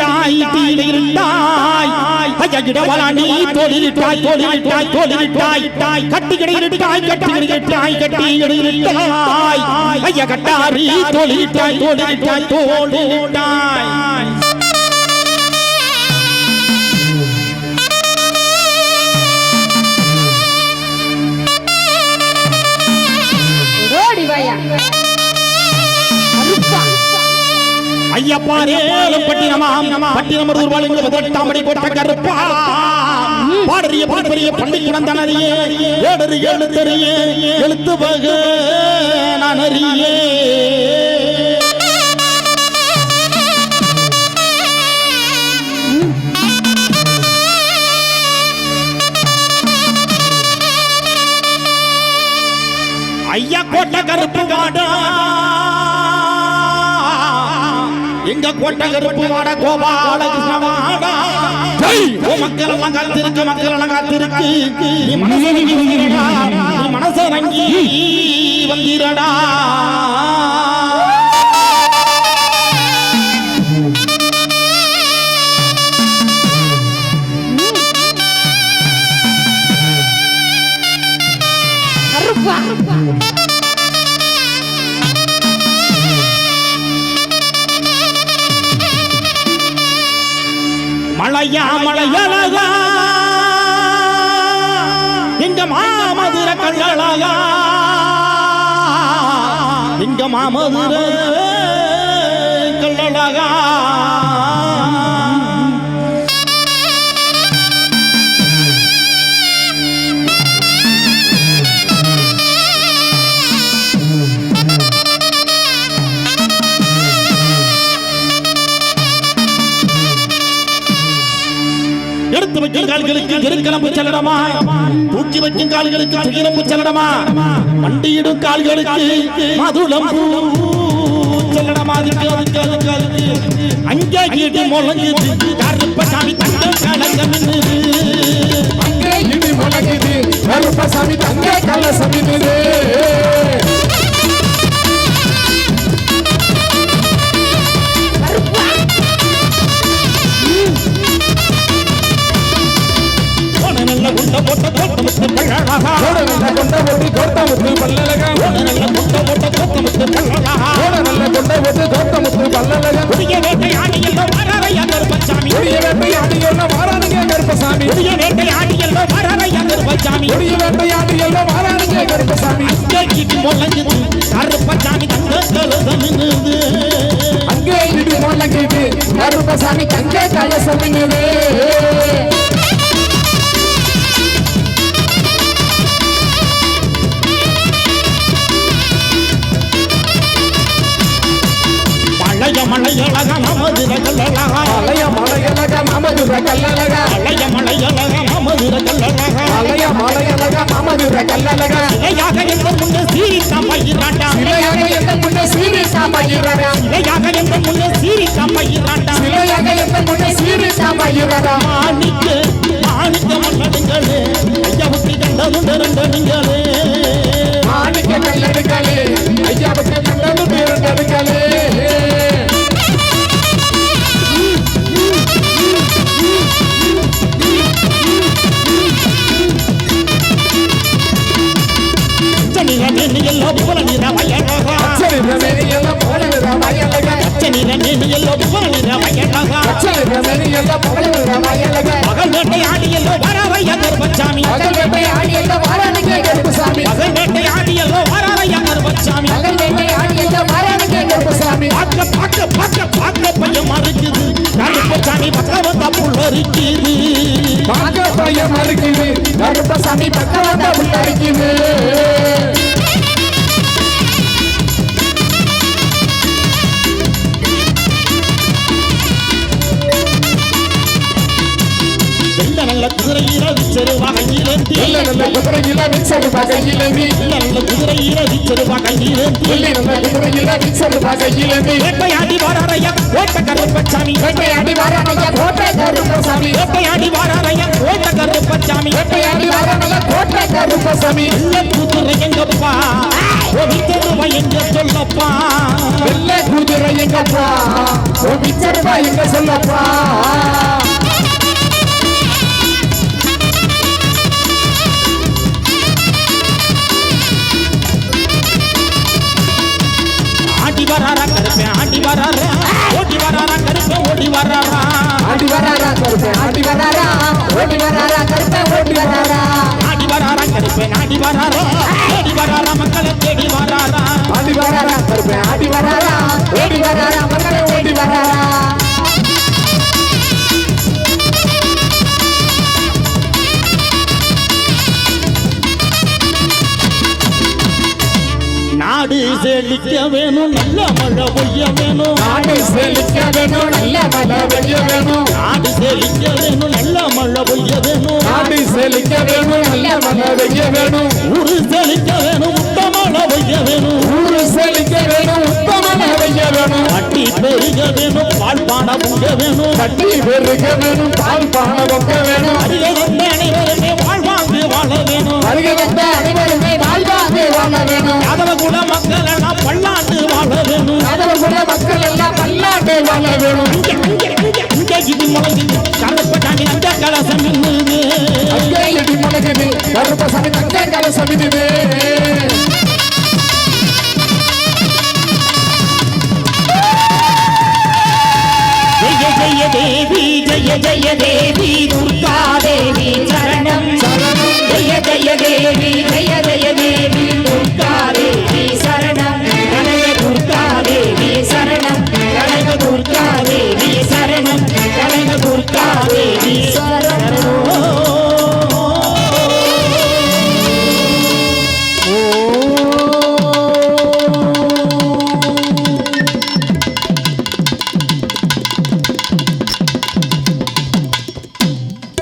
தீயிலிட்டாய் தீயிலிட்டாய் ஐயடவலா நீ தோலிலிட்டாய் தோலிலிட்டாய் தோலிலிட்டாய் கட்டிக்கிடையிலிட்டாய் கட்டிக்கிடையிலிட்டாய் கட்டிக்கிடையிலிட்டாய் ஐய கட்டாரி தோலிலிட்டாய் தோலிலிட்டாய் தோலிலிட்டாய் ஐயப்பாரேலும் பட்டினமாம். பட்டினம் ரூபாய் பதினெட்டாம் கோட்ட கருப்பா. பாடறிய பாடறிய பள்ளி குணந்தனறியே. ஏடறி எழுத்தறியே. எழுத்து வக நான் அறியே. கோட்ட கருப்பு வாட கோபால கிருஷ்ண வாடா ஓ மக்கள் எல்லாம் காத்திருக்கு மக்கள் எல்லாம் காத்திருக்கு மனசு வந்திரடா மழையா மழையழகா எங்க மாமதுர கல்லழகா எங்க மாமதுர கல்லழகா எடுத்து வைக்கும் கால்களுக்கு எருக்கிளம்பு செல்லடமா? தூக்கி வைக்கும் கால்களுக்கு துகிலம்பு செல்லடமா? வண்டியிடும் கால்களுக்கு மதுளம் செல்லடமா? அங்கே கீட்டி முழங்குது. கருப்ப சாமி தங்க கலங்க அங்கே இடி முழங்குது. கருப்பசாமி தங்க கலசமிடுது நல்ல கொண்ட போட்டு கோட்டமுத்து பல்லழகா புதிய வேட்டை ஆணியல்லோ வரவையா கருப்பசாமி கொடிய வேட்டை ஆடி எல்லாம் வாரானுங்க கருப்பசாமி. புதிய வேட்டை ஆணியல்லோ வரவையா கருப்பசாமி வேட்டை கருப்பசாமி. கேட்டு முழங்குது கருப்பசாமி தங்க கலசமினுது அங்கே இடி முழங்குது கருப்பசாமி தங்க கலசமிடுது மாமதுர கல்லழகா. இலையாக எந்த முன்னே சீரித்தா முன்ன சாமயிரடா இலையாக எந்த முன்னே சீரித்தா பயிராண்டா சிலையாக எந்த முன்ன மகள் வேட்டை ஆடி எல்லோ வரவையா கருப்பசாமி மகள் வேட்டை ஆடி எல்லாம் வாரானுங்க கருப்பசாமி மகள் வேட்டை ஆடி எல்லோ வரவையா கருப்பசாமி மகள் வேட்டை ஆடி எல்லாம் வாரானுங்க கருப்பசாமி பார்க்க பார்க்க பார்க்க பார்க்க பையன் மறுக்குது. கருப்பசாமி பக்கம் வந்தா புள்ளரிக்குது பார்க்க பையன் மறுக்குது. கருப்பசாமி பக்கம் வந்தா உள்ளடிக்குது நல்ல குதிரையில விச்சரு வகையிலேந்தி நல்ல நல்ல குதிரையில மிச்சரு வகையிலவி வெள்ள நல்ல குதிரையில விச்சரு வகையிலேந்தி நல்ல குதிரையில மிச்சரு வகையிலவி வேட்டையாடி வாராரையா ஓட்ட கருப்பசாமி. வேட்டையாடி கருப்பசாமி வாராரையா ஓட்ட கருப்பசாமி வேட்டையாடி வாரானுங்க கோட்டை கருப்பசாமி. வெள்ள குதிரை எங்கப்பா? ஒரு தெருவை எங்க சொல்லப்பா? வெள்ளை குதிரை எங்கப்பா? ஓ பிச்சர்பா எங்க சொல்லப்பா? வராரா கருப்பேன் ஆடி வராரா? ஓடி வராரா கருப்பேன் ஓடி வராரா? ஆடி வராரா கருப்பே ஆடி வராரா? ஓடி வராரா கருப்பே ஓடி வராரா? ஆடி வராரா கருப்பேன் ஆடி வராரா? ஓடி வராரா மக்களை தேடி வராரா? ஆடி வராரா நாடு செழிக்க வேணும் நல்ல மழை பொய்ய வேணும். நாடு செழிக்க வேணும் நல்ல மழை பெய்ய வேணும். நாடு செழிக்க வேணும் நல்ல மழை பொய்ய வேணும். நாடு செழிக்க வேணும் நல்ல மழை பெய்ய வேணும். ஊரு செழிக்க வேணும் மழை பொய்ய வேணும். ஊரு செழிக்க வேணும் உத்தம மழை பெய்ய வேணும். கட்டி பெருக வேணும் பால் பான புங்க வேணும். கட்டி பெருக வேணும் பால் பானை வைக்க வேணும். அதிக வந்த அனைவருமே வாழ்வாங்கு வாழ வேணும். அருகே வந்த இது முளையில் கருப்ப சாமி அந்த கலசம் இன்னுது அங்கே இது முளையில் அந்த கலசம் ஜெய ஜெய தேவி ஜெய ஜெய தேவி துர்கா தேவி